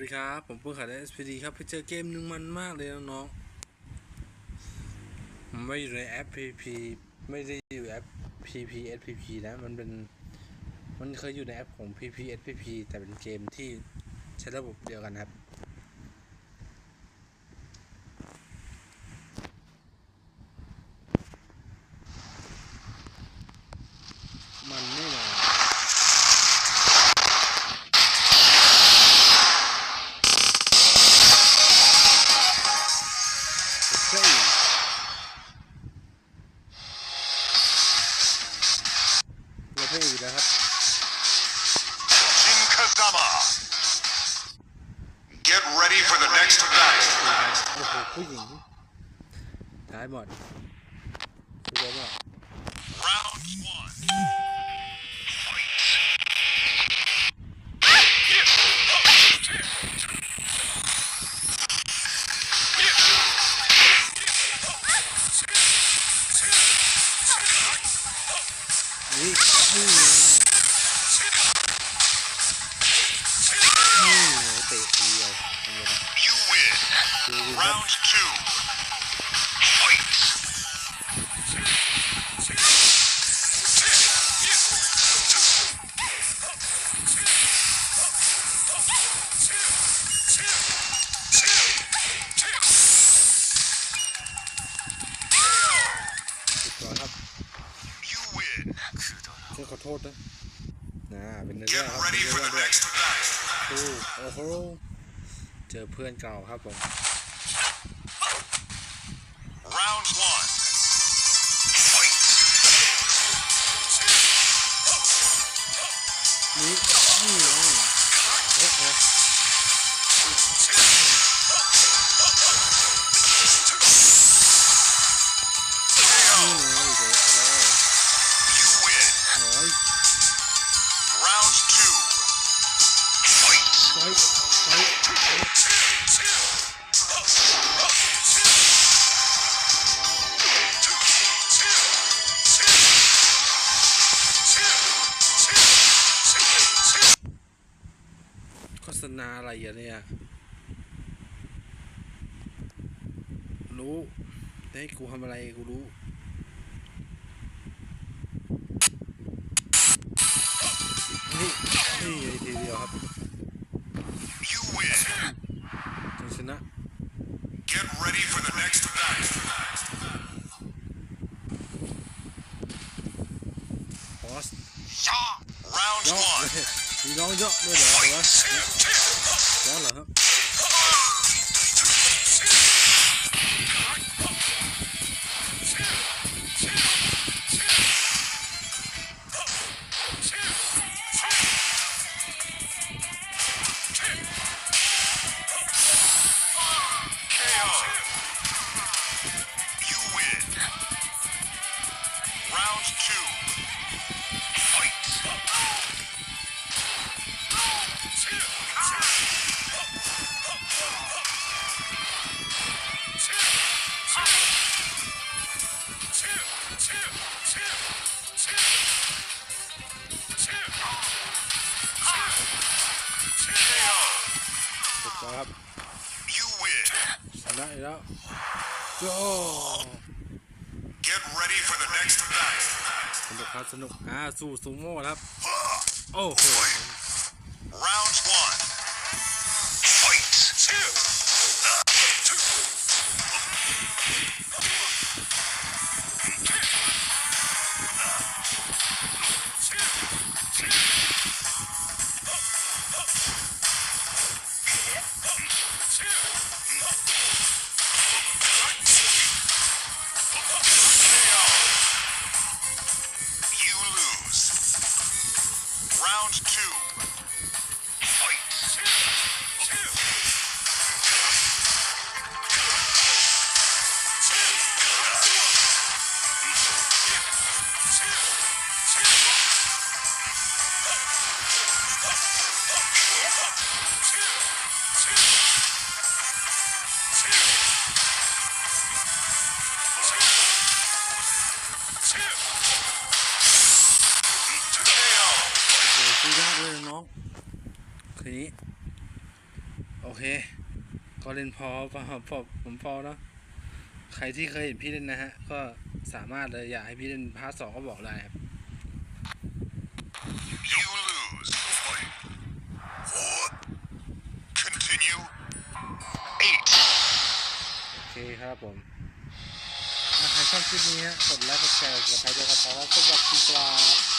สวัสดีครับ ผมเพิ่งขายได้ SPD ครับ ไปเจอเกมหนึ่งมันมากเลยน้องๆไม่อยู่ในแอป PP ไม่ได้อยู่แอป PP SPP นะ มันเป็น มันเคยอยู่ในแอปของ PP SPP แต่เป็นเกมที่ใช้ระบบเดียวกันครับ ผู้หญิงท้ายหมดสุดยอดม ฉันขอโทษนะนะเป็นเนื้อ Get เรื่องครับ ready เป็น for เนื้อ the เรื่อง next battle. โอ้โอ้โหเจอเพื่อนเก่าครับผม Round one. Fight. นี่ ษณาอะไรอะเนี่ย รู้แต่ให้กูทำอะไรกูรู้นี่นี่ไอ้ทีเดียวครับ You win. จงชนะ Get ready for the next battle. พอส Round ย่อ one. มีน้องย่อด้วยเหร KO. สุดยอดครับ You win. ชนะอีกแล้วโย่ Get ready for the next battle. สนุกครับสนุกอ่าสู้ซูโม่ครับ โอ้โห Round two. โอ้โหสู้ยากเลยน้องคืนนี้ โอเค ก็เล่นพอพอพอผมพอเนาะใครที่เคยเห็นพี่เล่นนะฮะ ก็สามารถเลยอยากให้พี่เล่นพาร์ทสองก็บอกได้ครับ You lose. Fight. What? Continue. Eight. โอเคครับผมอะใครชอบคลิปนี้ฮะกดไลค์กดแชร์กดไลค์ด้วยครับขอสวัสดีครับ